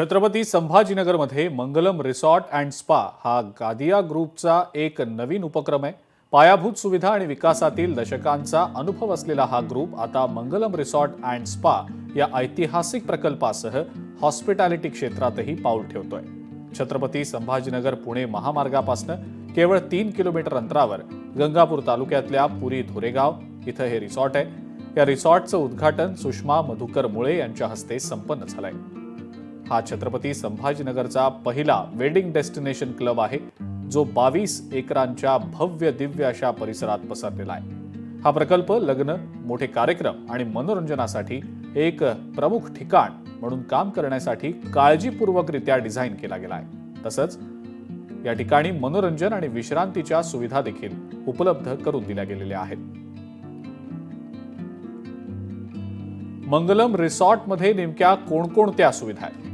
छत्रपती संभाजीनगरमध्ये Mangalam resort and spa हा गादिया ग्रुपचा एक नवीन उपक्रम आहे. पायाभूत सुविधा आणि विकासातील दशकांचा अनुभव असलेला हा ग्रुप आता मंगलम रिसॉर्ट अँड स्पा या ऐतिहासिक प्रकल्पासह हॉस्पिटॅलिटी क्षेत्रातही पाऊल ठेवतोय. छत्रपती संभाजीनगर पुणे महामार्गापासनं केवळ तीन किलोमीटर अंतरावर गंगापूर तालुक्यातल्या पुरी धुरेगाव इथं हे रिसॉर्ट आहे. या रिसॉर्टचं उद्घाटन सुषमा मधुकर मुळे यांच्या हस्ते संपन्न झालंय. हा छत्रपती संभाजीनगरचा पहिला वेडिंग डेस्टिनेशन क्लब आहे जो बावीस एकरांच्या भव्य दिव्य अशा परिसरात पसरलेला आहे. हा प्रकल्प लग्न मोठे कार्यक्रम आणि मनोरंजनासाठी एक प्रमुख ठिकाण म्हणून काम करण्यासाठी काळजीपूर्वकरित्या डिझाईन केला गेला आहे. तसंच या ठिकाणी मनोरंजन आणि विश्रांतीच्या सुविधा देखील उपलब्ध करून दिल्या गेलेल्या आहेत. मंगलम रिसॉर्टमध्ये नेमक्या कोणकोणत्या सुविधा आहेत?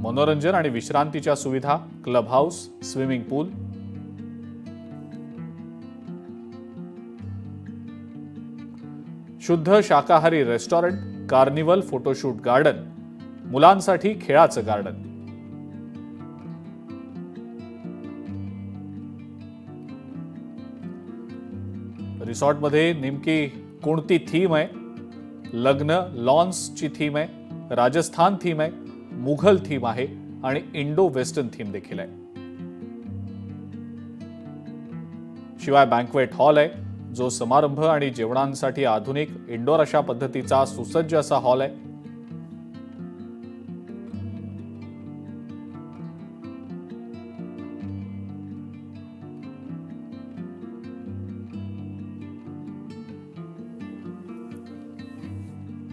मनोरंजन आणि विश्रांतीच्या सुविधा क्लब हाऊस स्विमिंग पूल. शुद्ध शाकाहारी रेस्टॉरंट कार्निवल फोटोशूट गार्डन. मुलांसाठी खेळाचं गार्डन. रिसॉर्टमध्ये नेमकी कोणती थीम आहे? लग्न लॉन्सची थीम आहे? राजस्थान थीम आहे? मुघल थीम आहे आणि इंडो वेस्टर्न थीम देखील आहे. शिवाय बँकवेट हॉल आहे जो समारंभ आणि जेवणांसाठी आधुनिक इंडोर अशा पद्धतीचा सुसज्ज असा हॉल आहे.